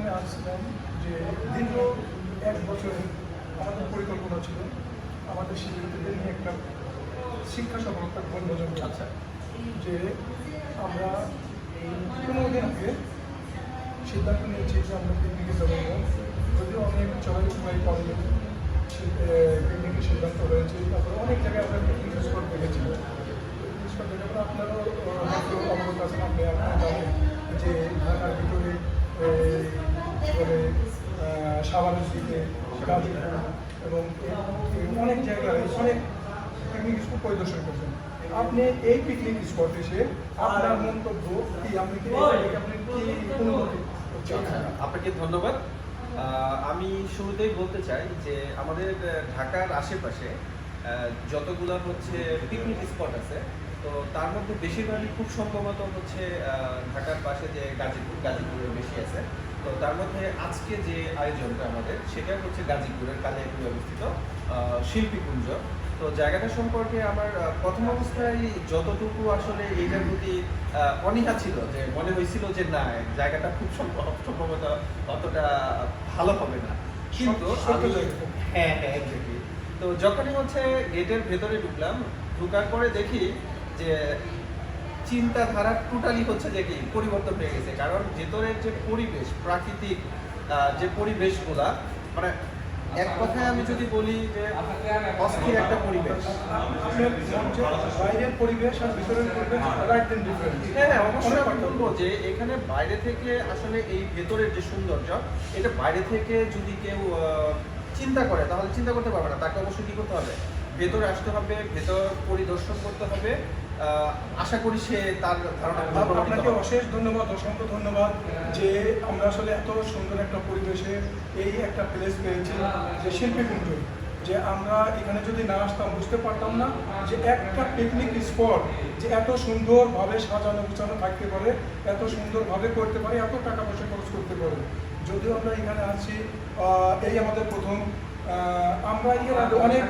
এখানে আসছিলাম যে দীর্ঘ এক বছরে আমাদের পরিকল্পনা ছিল আমাদের শিক্ষার্থীদের নিয়ে একটা শিক্ষা সফলতা বনভোজন আচ্ছা। যে আমরা পনেরো দিন আগে সিদ্ধান্ত নিয়েছি যে আমরা পিকনিকে যাব। যদিও অনেক চড়াই চড়াই পড়ে পিকনিকের সিদ্ধান্ত হয়েছে। তারপরে অনেক জায়গায় আমরা পিকনিক স্পট দেখেছি। পিকনিক স্পট দেখে পরে আপনারও গাজীপুর এবং অনেক জায়গায় অনেক পিকনিক স্পট পরিদর্শন করছেন। আপনি এই পিকনিক স্পট এসে আপনার মন্তব্য কি? আপনি কি আপনি কি আপনাকে ধন্যবাদ। আমি শুরুতেই বলতে চাই যে আমাদের ঢাকার আশেপাশে যতগুলো হচ্ছে পিকনিক স্পট আছে, তো তার মধ্যে বেশিরভাগই খুব সম্ভবত হচ্ছে ঢাকার পাশে যে গাজীপুর গাজীপুরে বেশি আছে। তো তার মধ্যে আজকে যে আয়োজনটা আমাদের সেটা হচ্ছে গাজীপুরের কালিয়াপুরে অবস্থিত আহ, শিল্পীকুঞ্জ তো জায়গাটা সম্পর্কে আমার প্রথম অবস্থায় যতটুকু আসলে এইটার প্রতি অনীহা ছিল যে মনে হয়েছিল যে না জায়গাটা খুব সম্ভব সম্ভবত অতটা ভালো হবে না। কিন্তু। হ্যাঁ হ্যাঁ তো যখনই হচ্ছে গেটের ভেতরে ঢুকলাম ঢুকার পরে দেখি যে চিন্তাধারা টোটালি হচ্ছে যে কি পরিবর্তন হয়ে গেছে। কারণ ভেতরের যে পরিবেশ প্রাকৃতিক যে পরিবেশগুলা মানে এক কথায় আমি যদি বলি যে অস্থির একটা পরিবেশ। বাইরের পরিবেশ আর ভিতরের পরিবেশ হ্যাঁ হ্যাঁ, অবশ্যই আমি বলব যে এখানে বাইরে থেকে আসলে এই ভেতরের যে সৌন্দর্য এটা বাইরে থেকে যদি কেউ চিন্তা করে তাহলে চিন্তা করতে পারবে না। তাকে অবশ্যই কি করতে হবে? ভেতরে আসতে হবে ভেতর পরিদর্শন করতে হবে। আশা করি সে তার ধারণা আপনাকে অশেষ ধন্যবাদ অসংখ্য ধন্যবাদ যে আমরা আসলে এত সুন্দর একটা পরিবেশে এই একটা প্লেস পেয়েছি যে শিল্পীকুঞ্জ যে আমরা এখানে যদি না আসতাম বুঝতে পারতাম না যে একটা পিকনিক স্পট যে এত সুন্দরভাবে সাজানো গুছানো থাকতে পারে এত সুন্দরভাবে করতে পারে এত টাকা পয়সা খরচ করতে পারে। যদিও আমরা এখানে আছি এই আমাদের প্রথম আমরা এর আগে অনেক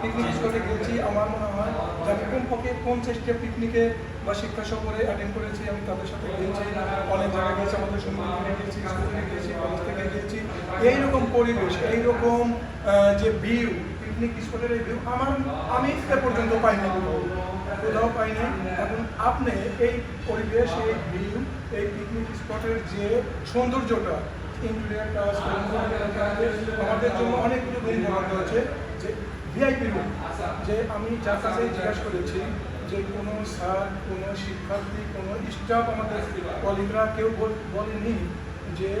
পিকনিক স্পটে গেছি, আমার মনে হয় যে আমি কোন পক্ষে পঞ্চাশটা পিকনিকে বা শিক্ষা সফরে অ্যাটেন্ড করেছি, আমি তাদের সাথে গিয়েছি অনেক জায়গায় গেছি, আমাদের থেকে গেছি স্কুল থেকে কলেজ থেকে গিয়েছি এইরকম পরিবেশ, এইরকম যে ভিউ পিকনিক স্পটের এই ভিউ আমার, আমি এ পর্যন্ত পাইনি কোথাও পাইনি। এখন আপনি এই পরিবেশ, এই ভিউ এই পিকনিক স্পটের যে সৌন্দর্যটা আমাদের জন্য অনেকগুলো রুম বরাদ্দ আছে যে ভিআইপি রুম যে আমি যার কাছে জিজ্ঞাসা করেছি যে কোনো স্যার কোনো শিক্ষার্থী কোনো স্টাফ আমাদের কলিগরা কেউ বলেনি যে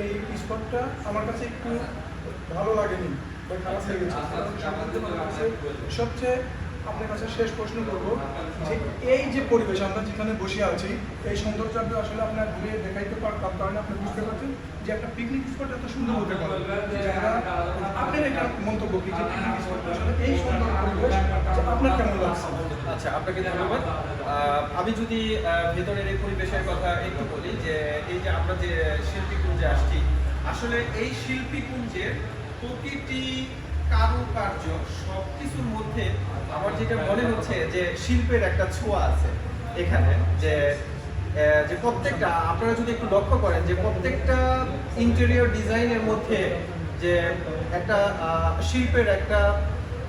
এই স্পটটা আমার কাছে একটু ভালো লাগেনি বা খারাপ লেগেছে সবচেয়ে আপনার কাছে শেষ প্রশ্ন করব যে এই যে পরিবেশ, আমরা যেখানে বসে আছি, এই সৌন্দর্যটা আসলে আপনার ঘুরে দেখাইতে পারতাম কারণ আপনি বুঝতে পারছেন যে একটা পিকনিক স্পট এত সুন্দর হতে পারে। আপনার এটা মন্তব্য কি যে পিকনিক স্পট আসলে এই সুন্দর পরিবেশ আপনার কেমন লাগছে? আচ্ছা আপনাকে ধন্যবাদ। আমি যদি ভেতরের এই পরিবেশের কথা একটু বলি যে এই যে আমরা যে শিল্পীকুঞ্জে আসছি, আসলে এই শিল্পী শিল্পীকুঞ্জের প্রতিটি কারুকার্য সব কিছুর মধ্যে আমার যেটা মনে হচ্ছে যে শিল্পের একটা ছোঁয়া আছে এখানে, যে যে প্রত্যেকটা, আপনারা যদি একটু লক্ষ্য করেন যে প্রত্যেকটা ইন্টেরিয়র ডিজাইনের মধ্যে যে একটা শিল্পের একটা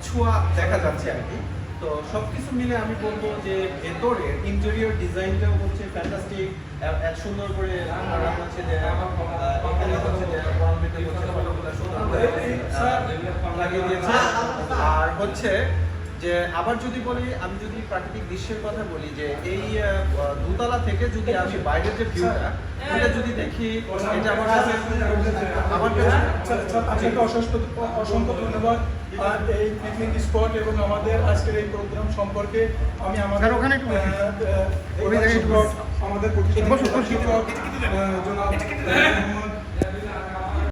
ছোঁয়া দেখা যাচ্ছে আর কি। তো সবকিছু মিলে আমি বলব যে ভেতরের ইন্টেরিয়র ডিজাইনটাও হচ্ছে ফ্যান্টাস্টিক এক সুন্দর করে আমরা হচ্ছে আর হচ্ছে যে আবার যদি বলি আমি যদি প্রাকৃতিক দৃশ্যের কথা বলি যে এই দোতলা থেকে যদি আমি বাইরের যে ভিউটা এটা যদি দেখি এটা আমার কাছে আমার কাছে আপনাকে অসংখ্য অসংখ্য ধন্যবাদ। আর এই পিকনিক স্পট এবং আমাদের আজকের এই প্রোগ্রাম সম্পর্কে আমি আমাদের ওখানে আমাদের বসুন। শিক্ষক জনাব মোহাম্মদ